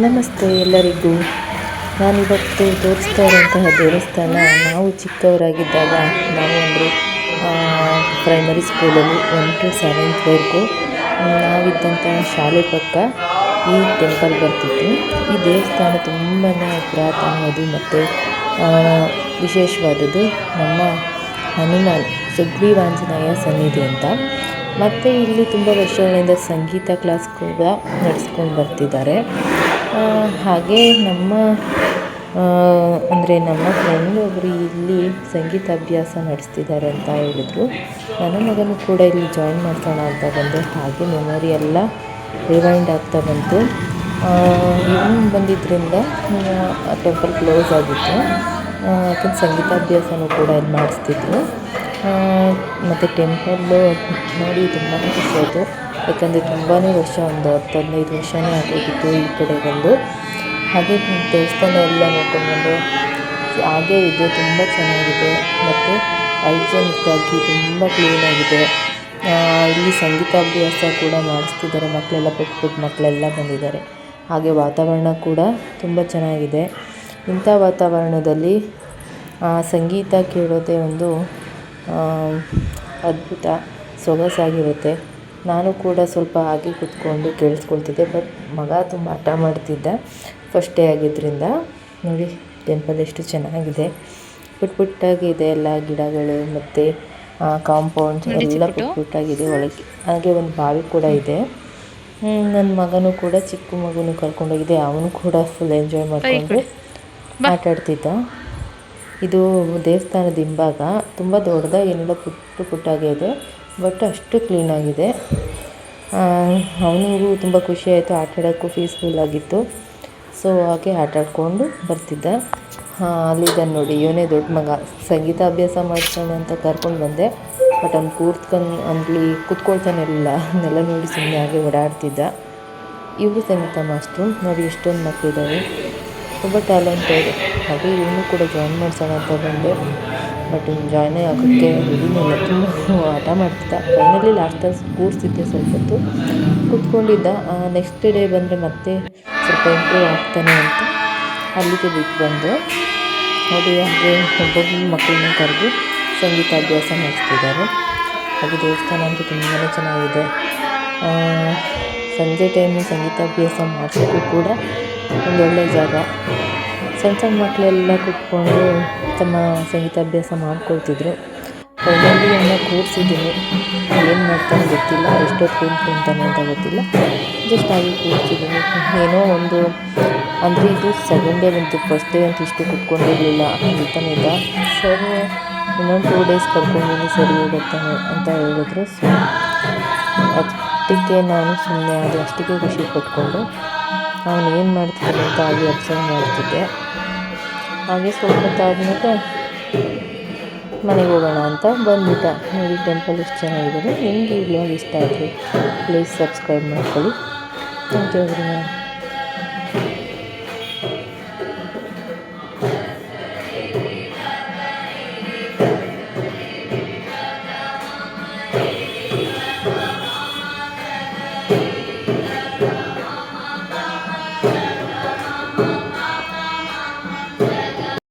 ನಮಸ್ತೆ ಎಲ್ಲರಿಗೂ. ನಾನಿವತ್ತು ತೋರಿಸ್ತಾ ಇರುವಂತಹ ದೇವಸ್ಥಾನ ನಾವು ಚಿಕ್ಕವರಾಗಿದ್ದಾಗ ನಾವು ಅಂದರೆ ಪ್ರೈಮರಿ ಸ್ಕೂಲಲ್ಲಿ ಒನ್ ಟು ಸೆವೆಂತ್ವರೆಗೂ ನಾವಿದ್ದಂತಹ ಶಾಲೆ ಪಕ್ಕ ಈ ಟೆಂಪಲ್ ಬರ್ತಿತ್ತು. ಈ ದೇವಸ್ಥಾನ ತುಂಬಾ ಪುರಾತನವಾದು ಮತ್ತು ವಿಶೇಷವಾದದ್ದು ನಮ್ಮ ಹನುಮಾನ್, ಸುಗ್ರೀವಾಂಜನೇಯ ಸನ್ನಿಧಿ ಅಂತ. ಮತ್ತು ಇಲ್ಲಿ ತುಂಬ ವರ್ಷಗಳಿಂದ ಸಂಗೀತ ಕ್ಲಾಸ್ ಕೂಡ ನಡೆಸ್ಕೊಂಡು ಬರ್ತಿದ್ದಾರೆ. ಹಾಗೆ ನಮ್ಮ ಅಂದರೆ ನಮ್ಮ ಫ್ರೆಂಡ್ ಒಬ್ಬರು ಇಲ್ಲಿ ಸಂಗೀತ ಅಭ್ಯಾಸ ನಡೆಸ್ತಿದ್ದಾರೆ ಅಂತ ಹೇಳಿದ್ರು. ನನ್ನ ಮಗನೂ ಕೂಡ ಇಲ್ಲಿ ಜಾಯಿನ್ ಮಾಡ್ಸೋಣ ಅಂತ ಬಂದೆ. ಹಾಗೆ ಮೆಮೊರಿ ಎಲ್ಲ ರಿವೈಂಡ್ ಆಗ್ತಾ ಬಂತು. ಇವನು ಬಂದಿದ್ದರಿಂದ ಟೆಂಪಲ್ ಕ್ಲೋಸ್ ಆಗಿತ್ತು. ಯಾಕಂದ್ರೆ ಸಂಗೀತಾಭ್ಯಾಸನೂ ಕೂಡ ಇಲ್ಲಿ ಮಾಡಿಸ್ತಿದ್ರು. ಮತ್ತು ಟೆಂಪಲ್ಲು ನೋಡಿ ತುಂಬಾ ಖುಷಿಯಾಯಿತು ಯಾಕಂದರೆ ತುಂಬಾ ವರ್ಷ ಒಂದು ಹತ್ತು, ಹದಿನೈದು ವರ್ಷನೇ ಆಗೋಗಿತ್ತು ಈ ಕಡೆ ಬಂದು. ಹಾಗೆ ದೇವಸ್ಥಾನ ಎಲ್ಲ ನೋಡ್ಕೊಂಡು ಹಾಗೆ ಇದೆ, ತುಂಬ ಚೆನ್ನಾಗಿದೆ. ಮತ್ತು ಹೈಜೆನಿಕ್ ಆಗಿ ತುಂಬ ಕ್ಲೀನಾಗಿದೆ ಇಲ್ಲಿ ಸಂಗೀತಾಭ್ಯಾಸ ಕೂಡ ಮಾಡಿಸ್ತಿದ್ದಾರೆ. ಮಕ್ಕಳೆಲ್ಲ ಪುಟ್ಟ ಪುಟ್ಟ ಮಕ್ಕಳೆಲ್ಲ ಬಂದಿದ್ದಾರೆ. ಹಾಗೆ ವಾತಾವರಣ ಕೂಡ ತುಂಬ ಚೆನ್ನಾಗಿದೆ. ಇಂಥ ವಾತಾವರಣದಲ್ಲಿ ಸಂಗೀತ ಕೇಳೋದೇ ಒಂದು ಅದ್ಭುತ, ಸೊಗಸಾಗಿರುತ್ತೆ. ನಾನು ಕೂಡ ಸ್ವಲ್ಪ ಹಾಗೆ ಕೂತ್ಕೊಂಡು ಕೇಳಿಸ್ಕೊಳ್ತಿದ್ದೆ ಬಟ್ ಮಗ ತುಂಬ ಹಠ ಮಾಡ್ತಿದ್ದ ಫಸ್ಟ್ ಡೇ ಆಗಿದ್ದರಿಂದ ನೋಡಿ ಟೆಂಪಲ್ ಎಷ್ಟು ಚೆನ್ನಾಗಿದೆ. ಪುಟ್ಟ ಪುಟ್ಟಾಗಿದೆ ಎಲ್ಲ ಗಿಡಗಳು ಮತ್ತು ಕಾಂಪೌಂಡ್ ಎಲ್ಲ ಪುಟ್ ಪುಟ್ಟಾಗಿದೆ ಒಳಗೆ. ಹಾಗೆ ಒಂದು ಬಾವಿ ಕೂಡ ಇದೆ. ನನ್ನ ಮಗನೂ ಕೂಡ ಚಿಕ್ಕ ಮಗನೂ ಕರ್ಕೊಂಡೋಗಿದೆ ಅವನು ಕೂಡ ಫುಲ್ ಎಂಜಾಯ್ ಮಾಡಿಕೊಂಡು ಆಟಾಡ್ತಿದ್ದ ಇದು ದೇವಸ್ಥಾನದ ಹಿಂಭಾಗ. ತುಂಬ ದೊಡ್ಡದಾಗಿ ಏನಿಲ್ಲ ಪುಟ್ಟ ಪುಟ್ಟಾಗೆ ಇದೆ. ಬಟ್ ಅಷ್ಟು ಕ್ಲೀನಾಗಿದೆ ಅವನಿಗೂ ತುಂಬ ಖುಷಿ ಆಯಿತು. ಆಟ ಆಡೋಕ್ಕೂ ಪೀಸ್ಫುಲ್ ಆಗಿತ್ತು. ಸೊ ಹಾಗೆ ಆಟ ಆಡಿಕೊಂಡು ಬರ್ತಿದ್ದ. ಅಲ್ಲಿದ್ದಾನೆ ನೋಡಿ, ಇವನೇ ದೊಡ್ಡ ಮಗ. ಸಂಗೀತ ಅಭ್ಯಾಸ ಮಾಡ್ತಾನೆ ಅಂತ ಕರ್ಕೊಂಡು ಬಂದೆ. ಬಟ್ ಅವ್ನು ಕೂತ್ಕೊಂಡು, ಅಲ್ಲಿ ಕೂತ್ಕೊಳ್ತಾನೆ ಇಲ್ಲ ನೆಲ ನೋಡಿ ಸುಮ್ಮನೆ ಹಾಗೆ ಓಡಾಡ್ತಿದ್ದ. ಇವರು ಸಂಗೀತ ಮಾಸ್ಟ್ರು. ನೋಡಿ, ಎಷ್ಟೊಂದು ಮಕ್ಕಳಿದ್ದಾವೆ ತುಂಬ ಟ್ಯಾಲೆಂಟೆಡ್ ಹಾಗೆ ಇವನು ಕೂಡ ಜಾಯಿನ್ ಮಾಡ್ಸೋಣ ಅಂತ ಬಂದೆ. ಬಟ್ ಇವ್ನು ಜಾಯ್ನೇ ಆಗೋಕ್ಕೆ ಇದನ್ನೆಲ್ಲ ತುಂಬ ಹಠ ಮಾಡ್ತಿದ್ದ ಫೈನಲಿ ಲಾಸ್ಟಲ್ಲಿ ಕೂರಿಸಿದ್ದೆ ಸ್ವಲ್ಪ ಹೊತ್ತು. ಕೂತ್ಕೊಂಡಿದ್ದ. ನೆಕ್ಸ್ಟ್ ಡೇ ಬಂದರೆ ಮತ್ತೆ ಸ್ವಲ್ಪ ಇಂಪ್ರೂವ್ ಆಗ್ತಾನೆ ಅಂತ ಅಲ್ಲಿಗೆ ಬಿಟ್ಟು ಬಂದು. ಅದು ಹಾಗೆ ಒಬ್ಬೊಬ್ಬ ಮಕ್ಕಳನ್ನ ಕರೆದು ಸಂಗೀತಾಭ್ಯಾಸ ಮಾಡಿಸ್ತಿದ್ದಾರೆ. ಅದು ದೇವಸ್ಥಾನ ಅಂತೂ ತುಂಬಾ ಚೆನ್ನಾಗಿದೆ. ಸಂಜೆ ಟೈಮು ಸಂಗೀತಾಭ್ಯಾಸ ಮಾಡಿಸೋಕ್ಕೂ ಕೂಡ ಒಂದೊಳ್ಳೆ ಜಾಗ. ಸಣ್ಣ ಸಣ್ಣ ಮಕ್ಕಳೆಲ್ಲ ಕೂತ್ಕೊಂಡು ತಮ್ಮ ಸಂಗೀತಾಭ್ಯಾಸ ಮಾಡ್ಕೊಳ್ತಿದ್ರು. ಅವನ್ನ ಕೂರಿಸಿದ್ದೀನಿ. ಏನು ಮಾಡ್ತಾನೆ ಗೊತ್ತಿಲ್ಲ. ಎಷ್ಟೊತ್ತು ಕೂತ್ಕೊತಾನೆ ಅಂತ ಗೊತ್ತಿಲ್ಲ. ಜಸ್ಟ್ ಆಗಿ ಕೂರಿಸಿದ್ದೀನಿ. ಏನೋ ಒಂದು, ಅಂದರೆ ಇದು ಸೆಕೆಂಡ್ ಡೇ ಬಂತು. ಫಸ್ಟ್ ಡೇ ಅಂತ ಇಷ್ಟು ಕುತ್ಕೊಂಡಿರಲಿಲ್ಲ. ಹೇಳ್ತಾನೆ ಇದ್ದ ಸರ್, ಇನ್ನೊಂದು ಟೂ ಡೇಸ್ ಕರ್ಕೊಂಡ್ಬಂದು ಸರಿ ಹೋಗುತ್ತಾನೆ ಅಂತ ಹೇಳಿದ್ರು. ಸೊ ಅಷ್ಟಕ್ಕೆ ನಾನು ಸುಮ್ಮನೆ ಅದು ಅಷ್ಟಕ್ಕೆ ಖುಷಿ ಪಟ್ಕೊಂಡು ಅವನು ಏನು ಮಾಡ್ತಿದ್ದಾನೆ ಅಂತ ಆಗಿ ಅಬ್ಸರ್ವ್ ಮಾಡ್ತಿದ್ದೆ. ಹಾಗೆ ಸ್ವಲ್ಪ ಹೊತ್ತಾದ್ಮೇಲೆ ಮನೆಗೆ ಹೋಗೋಣ ಅಂತ ಬಂದ್ಬಿಟ್ಟ. ನೋಡಿ ಟೆಂಪಲ್ ಎಷ್ಟು ಚೆನ್ನಾಗಿದೆ. ನಿಮಗೆ ಈ ಇಷ್ಟ ಆದರೆ ಪ್ಲೀಸ್ ಸಬ್ಸ್ಕ್ರೈಬ್ ಮಾಡ್ಕೊಳ್ಳಿ. Thank you every